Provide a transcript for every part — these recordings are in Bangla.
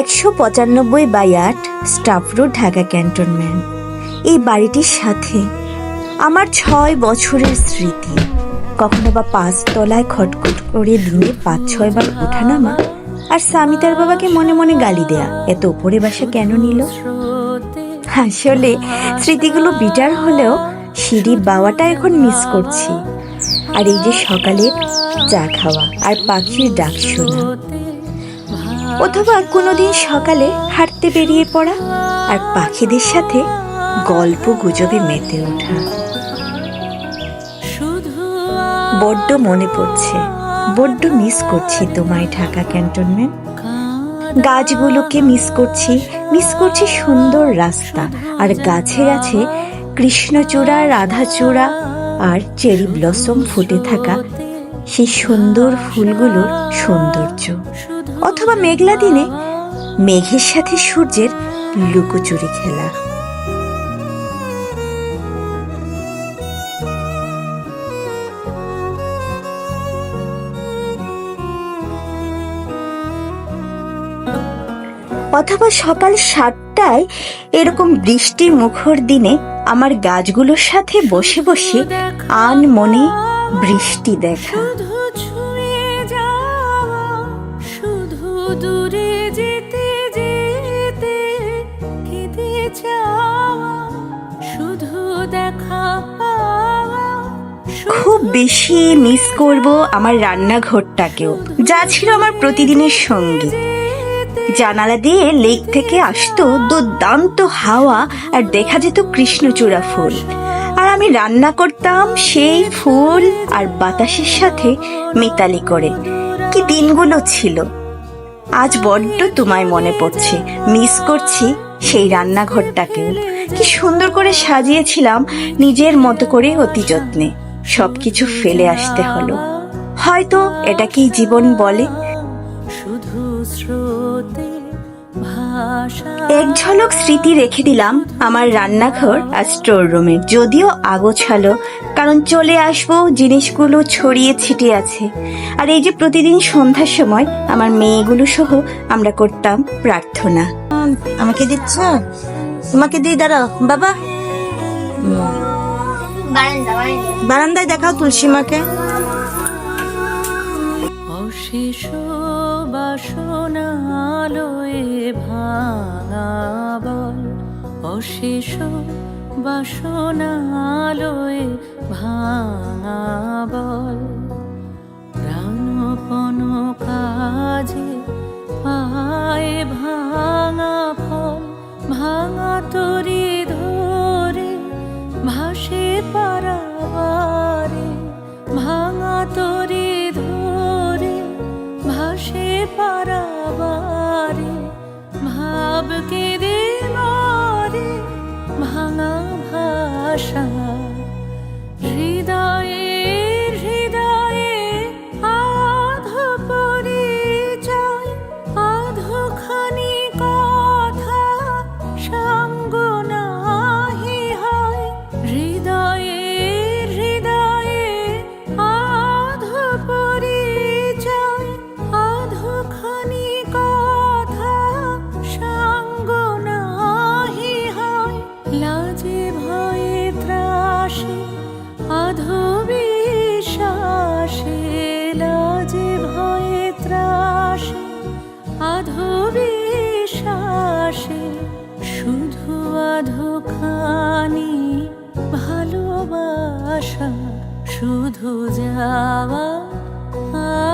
একশো পঁচানব্বই বাই আট স্টাফ রোড, ঢাকা ক্যান্টনমেন্ট। এই বাড়িটির সাথে আমার ছয় বছরের স্মৃতি। কখনো বা পাঁচ তলায় খটখট করে দিনে পাঁচ ছয় বার ওঠানামা আর স্বামী তার বাবাকে মনে মনে গালি দেয়া। এত উপরে বাসা কেন নিল? আসলে স্মৃতিগুলো বিটার হলেও সিঁড়ি বাওয়াটা এখন মিস করছি। আর এই যে সকালে চা খাওয়া আর পাখির ডাক শোনা। অথবা কোনোদিন সকালে হাঁটতে বেরিয়ে পড়া আর পাখিদের সাথে গল্প গুজবে মেতে ওঠা। বড্ড মনে পড়ছে, বড্ড মিস করছি তোমায় ঢাকা ক্যান্টনমেন্ট গাছগুলোকে মিস করছি মিস করছি সুন্দর রাস্তা আর গাছে গাছে কৃষ্ণচূড়া, রাধাচূড়া আর চেরি ব্লসম ফুটে থাকা সেই সুন্দর ফুলগুলোর সৌন্দর্য। অথবা মেঘলা দিনে মেঘের সাথে সূর্যের লুকোচুরি খেলা। অথবা সকাল সাতটায় এরকম বৃষ্টি মুখর দিনে আমার গাছগুলোর সাথে বসে বসে আন মনে বৃষ্টি দেখা। বেশি মিস করব আমার রান্নাঘরটাকেও। যা ছিল আমার প্রতিদিনের সঙ্গী। জানালা দিয়ে লেক থেকে আসতো দুর্দান্ত হাওয়া আর দেখা যেত কৃষ্ণচূড়া ফুল। আর আমি রান্না করতাম সেই ফুল আর বাতাসের সাথে মিতালি করে। কি দিনগুলো ছিল। আজ বড্ড তোমায় মনে পড়ছে মিস করছি সেই রান্নাঘরটাকেও। কি সুন্দর করে সাজিয়েছিলাম নিজের মতো করে অতি যত্নে। সবকিছু ফেলে আসতে হলো। হয়তো এটাকেই জীবন বলে। শুধু এক ঝলক স্মৃতি রেখে দিলাম আমার রান্নাঘর আর স্টোর রুমে যদিও আগোছালো, কারণ চলে আসব, জিনিসগুলো ছড়িয়ে ছিটিয়ে আছে। আর এই যে প্রতিদিন সন্ধ্যার সময় আমার মেয়েগুলো সহ আমরা করতাম প্রার্থনা। আমাকে দিচ্ছ? তোমাকে দিই, দাঁড়াও। বাবা। বারান্দায় দেখাও তুলসী মাকে অশেষ বাসনালয়ে ভাঙা বল। অশেষ বাসনালয়ে ভাঙা বল। প্রাণপণ কাজে ভালোবাসা শুধু যাওয়া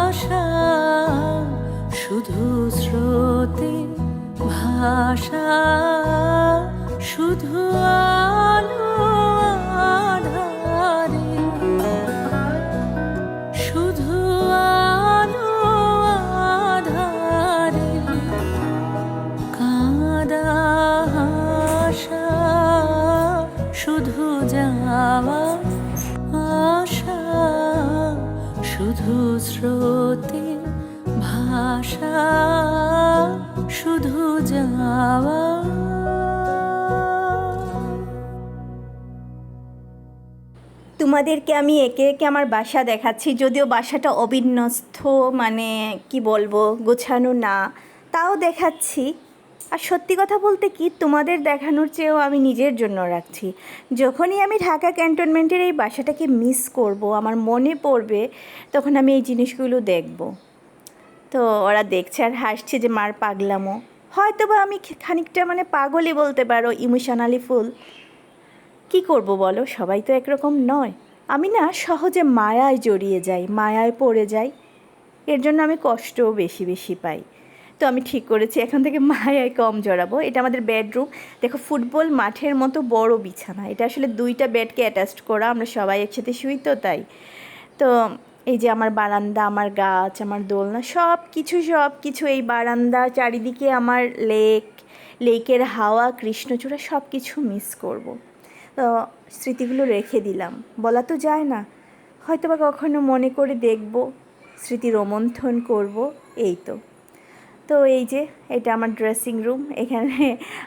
আশা, শুধু স্রোতে ভাষা, শুধু আলো আধারে, শুধু আলো আধারে, কাঁদা আশা, শুধু যাওয়া শুধু স্রোতে ভাষা, শুধু যাওয়া। তোমাদেরকে আমি একে একে আমার বাসা দেখাচ্ছি, যদিও বাসাটা অবিন্যস্ত মানে কি বলব, গোছানো না। তাও দেখাচ্ছি। আর সত্যি কথা বলতে কি, তোমাদের দেখানোর চেয়েও আমি নিজের জন্য রাখছি। যখনই আমি ঢাকা ক্যান্টনমেন্টের এই বাসাটাকে মিস করব, আমার মনে পড়বে, তখন আমি এই জিনিসগুলো দেখব। তো ওরা দেখছে আর হাসছে যে মার পাগলামো। হয়তো বা আমি খানিকটা মানে পাগলই বলতে পারো ইমোশনালি ফুল কি করব বলো, সবাই তো একরকম নয়। আমি না সহজে মায়ায় জড়িয়ে যাই, মায়ায় পড়ে যাই। এর জন্য আমি কষ্টও বেশি বেশি পাই। তো আমি ঠিক করেছি। এখন থেকে মায়ায় কম জড়াবো। এটা আমাদের বেডরুম দেখো ফুটবল মাঠের মতো বড় বিছানা। এটা আসলে দুইটা বেডকে অ্যাটাচড করা। আমরা সবাই একসাথে শুই তো, তাই। তো, এই যে আমার বারান্দা, আমার গাছ, আমার দোলনা সব কিছু সব কিছু এই বারান্দা, চারিদিকে আমার লেক লেকের হাওয়া, কৃষ্ণচূড়া সব কিছু মিস করব। তো, স্মৃতিগুলো রেখে দিলাম। বলা তো যায় না। হয়তো বা কখনো মনে করে দেখব স্মৃতি রোমন্থন করব, এই তো। তো এই যে, এটা আমার ড্রেসিং রুম এখানে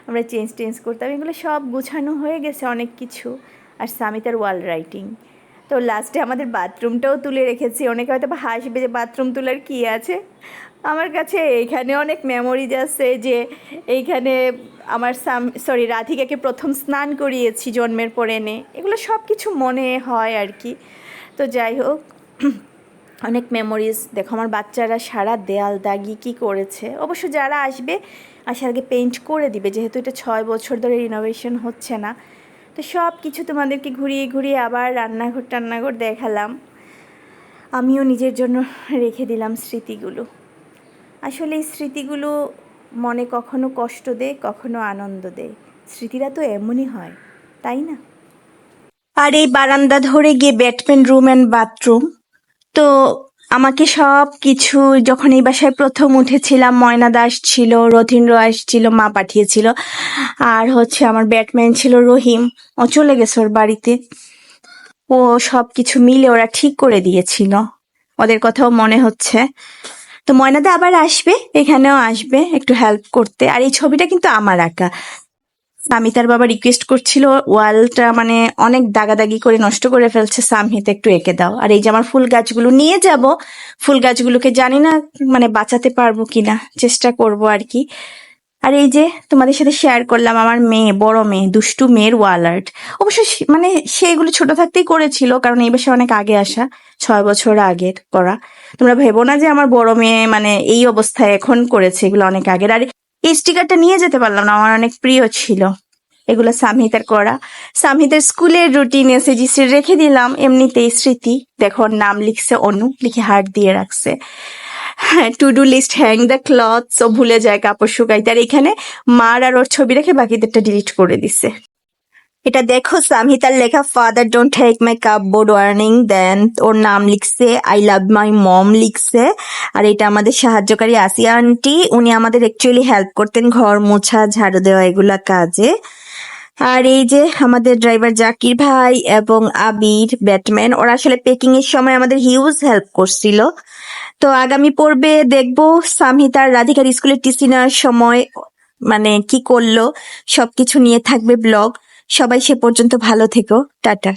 আমরা চেঞ্জ টেঞ্জ করতাম। এগুলো সব গুছানো হয়ে গেছে অনেক কিছু। আর সামিতার ওয়াল রাইটিং তো লাস্টে আমাদের বাথরুমটাও তুলে রেখেছি। অনেকে হয়তো হাসবে যে বাথরুম তোলার কী আছে? আমার কাছে এইখানে অনেক মেমোরিজ আছে যে এইখানে আমার সাম সরি রাধিকাকে প্রথম স্নান করিয়েছি জন্মের পর এনে। এগুলো সব কিছু মনে হয় আর কি। তো যাই হোক অনেক মেমোরিজ দেখো, আমার বাচ্চারা সারা দেয়াল দাগি কি করেছে? অবশ্য যারা আসবে আসার আগে পেইন্ট করে দিবে, যেহেতু এটা ছয় বছর ধরে রিনোভেশন হচ্ছে না। তো সব কিছু তোমাদেরকে ঘুরিয়ে ঘুরিয়ে আবার রান্নাঘর টান্নাঘর দেখালাম। আমিও নিজের জন্য রেখে দিলাম স্মৃতিগুলো। আসলে এই স্মৃতিগুলো মনে কখনো কষ্ট দেয়, কখনো আনন্দ দেয়। স্মৃতিরা তো এমনই হয়, তাই না? আর এই বারান্দা ধরে গিয়ে ব্যাটম্যান রুম অ্যান্ড বাথরুম তো আমাকে সব কিছু যখন এই বাসায় প্রথম উঠেছিলাম, ময়না দাস ছিল, রথীন্দ্র আসছিল মা পাঠিয়েছিল, আর হচ্ছে আমার ব্যাটম্যান ছিল রহিম। ও চলে গেছে ওর বাড়িতে। ও সব কিছু মিলে ওরা ঠিক করে দিয়েছিল। ওদের কথাও মনে হচ্ছে। তো ময়নাদা আবার আসবে, এখানেও আসবে একটু হেল্প করতে। আর এই ছবিটা কিন্তু আমার আঁকা। আমি তার বাবা রিকোয়েস্ট করছিল, ওয়ালটা মানে অনেক দাগাদাগি করে নষ্ট করে ফেলছে, সামহিতে একটু এঁকে দাও। আর এই যে আমার ফুল গাছগুলো নিয়ে যাব, ফুল গাছগুলোকে জানি না মানে বাঁচাতে পারব কিনা, চেষ্টা করব আর কি। আর এই যে তোমাদের সাথে শেয়ার করলাম আমার মেয়ে, বড় মেয়ে, দুষ্টু মেয়ের ওয়াল আর্ট অবশ্য মানে সে এগুলো ছোট থাকতেই করেছিল, কারণ এই বছর অনেক আগে আসা, ছয় বছর আগের করা। তোমরা ভেবো না যে আমার বড় মেয়ে মানে এই অবস্থায় এখন করেছে, এগুলো অনেক আগের। আর এই স্টিকারটা নিয়ে যেতে পারলাম না, আমার অনেক প্রিয় ছিল। এগুলো সামহিতার করা। সামহিতার স্কুলের রুটিন এসএজিসি রেখে দিলাম, এমনিতেই স্মৃতি। দেখো নাম লিখছে অনু, লিখে হার্ট দিয়ে রাখছে। হ্যাঁ to do list hang the clothes ও ভুলে যায়, কাপড় শুকাইতে। আর এখানে মার আর ওর ছবি রেখে বাকিদেরটা ডিলিট করে দিছে। এটা দেখো সামহিতার লেখা father don't take my cupboard warning then ওর নাম লিখছে আই লাভ মাই মম লিখছে। আর এটা আমাদের সাহায্যকারী আসিয়া আন্টি, উনি আমাদের অ্যাকচুয়ালি হেল্প করতেন ঘর মোছা, ঝাড়ু দেওয়া, এগুলা কাজে। আর এই যে আমাদের ড্রাইভার জাকির ভাই এবং আবির, ব্যাটম্যান, ওরা আসলে পেকিং এর সময় আমাদের হিউজ হেল্প করছিল। তো আগামী পর্বে দেখব সামহিতার রাধিকার স্কুলের টিসি নেওয়ার সময় মানে কি করল, সবকিছু নিয়ে থাকবে ব্লগ সবাই সে পর্যন্ত ভালো থেকো। টাটা।